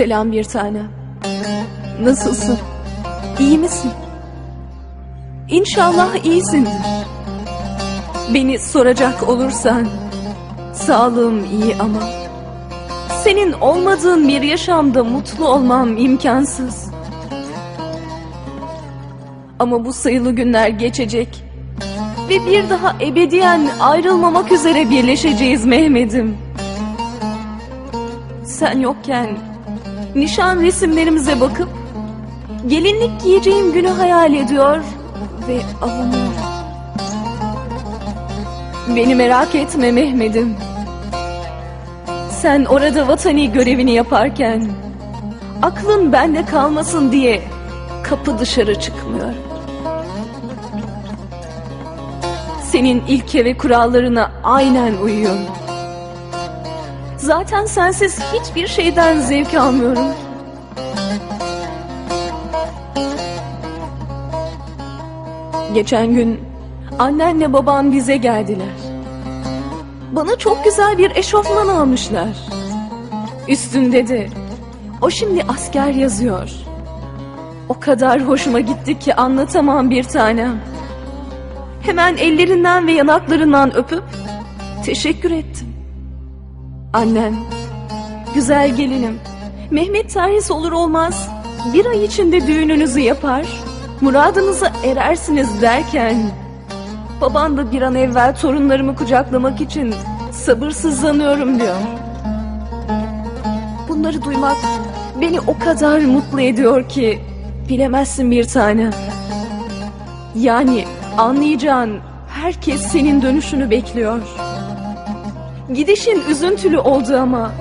Selam bir tane. Nasılsın? İyi misin? İnşallah iyisindir. Beni soracak olursan sağlığım iyi ama senin olmadığın bir yaşamda mutlu olmam imkansız. Ama bu sayılı günler geçecek ve bir daha ebediyen ayrılmamak üzere birleşeceğiz Mehmet'im. Sen yokken nişan resimlerimize bakıp gelinlik giyeceğim günü hayal ediyor ve alınıyorum. Beni merak etme Mehmet'im. Sen orada vatani görevini yaparken aklın bende kalmasın diye kapı dışarı çıkmıyor. Senin ilke ve kurallarına aynen uyuyorum. Zaten sensiz hiçbir şeyden zevk almıyorum. Geçen gün annenle baban bize geldiler. Bana çok güzel bir eşofman almışlar. Üstünde de o şimdi asker yazıyor. O kadar hoşuma gitti ki anlatamam bir tanem. Hemen ellerinden ve yanaklarından öpüp teşekkür ettim. Annem, güzel gelinim, Mehmet terhis olur olmaz bir ay içinde düğününüzü yapar, muradınıza erersiniz derken baban da bir an evvel torunlarımı kucaklamak için sabırsızlanıyorum diyor. Bunları duymak beni o kadar mutlu ediyor ki bilemezsin bir tane. Yani anlayacağın herkes senin dönüşünü bekliyor. Gidişin üzüntülü oldu ama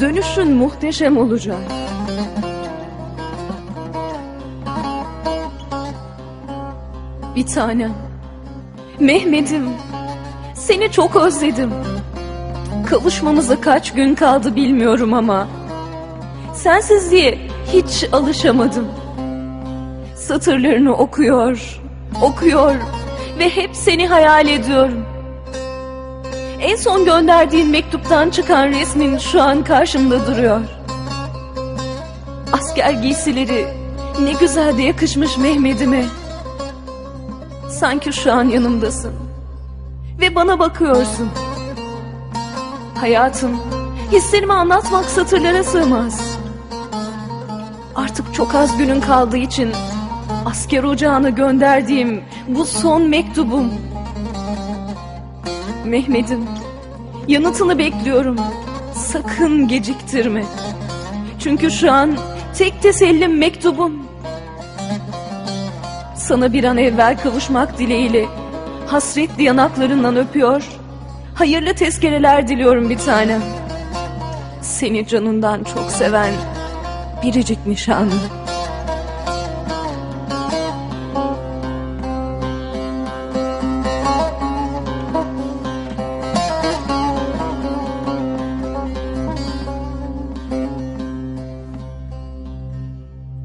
dönüşün muhteşem olacak. Bir tanem. Mehmet'im. Seni çok özledim. Kavuşmamıza kaç gün kaldı bilmiyorum ama. Sensizliğe hiç alışamadım. Satırlarını okuyor, okuyor ve hep seni hayal ediyorum. En son gönderdiğin mektuptan çıkan resmin şu an karşımda duruyor. Asker giysileri ne güzel de yakışmış Mehmet'ime. Sanki şu an yanımdasın. Ve bana bakıyorsun. Hayatım, hislerimi anlatmak satırlara sığmaz. Artık çok az günün kaldığı için asker ocağına gönderdiğim bu son mektubum. Mehmet'im, yanıtını bekliyorum. Sakın geciktirme. Çünkü şu an tek tesellim mektubum. Sana bir an evvel kavuşmak dileğiyle hasretli yanaklarından öpüyor. Hayırlı tezkereler diliyorum bir tanem. Seni canından çok seven biricik nişanlı.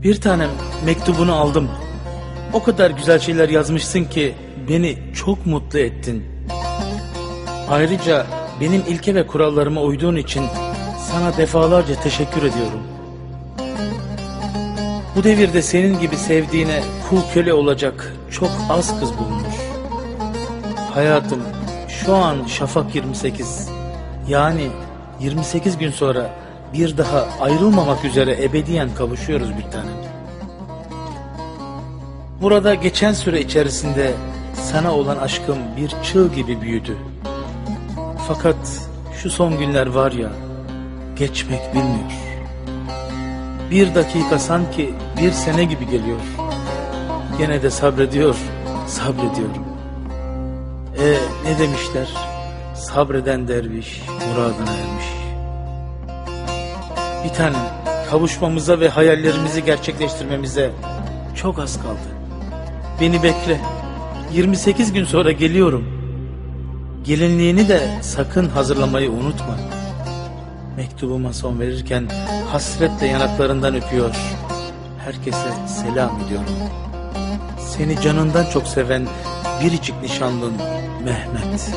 Bir tanem mektubunu aldım. O kadar güzel şeyler yazmışsın ki beni çok mutlu ettin. Ayrıca benim ilke ve kurallarıma uyduğun için sana defalarca teşekkür ediyorum. Bu devirde senin gibi sevdiğine kul köle olacak çok az kız bulunur. Hayatım şu an şafak 28. Yani 28 gün sonra bir daha ayrılmamak üzere ebediyen kavuşuyoruz bir tanem. Burada geçen süre içerisinde sana olan aşkım bir çığ gibi büyüdü. Fakat şu son günler var ya, geçmek bilmiyor. Bir dakika sanki bir sene gibi geliyor. Gene de sabrediyor, sabrediyorum. E ne demişler? Sabreden derviş muradına ermiş. Bir tanem kavuşmamıza ve hayallerimizi gerçekleştirmemize çok az kaldı. Beni bekle. 28 gün sonra geliyorum. Gelinliğini de sakın hazırlamayı unutma. Mektubuma son verirken hasretle yanaklarından öpüyor. Herkese selam ediyorum. Seni canından çok seven biricik nişanlın Mehmet.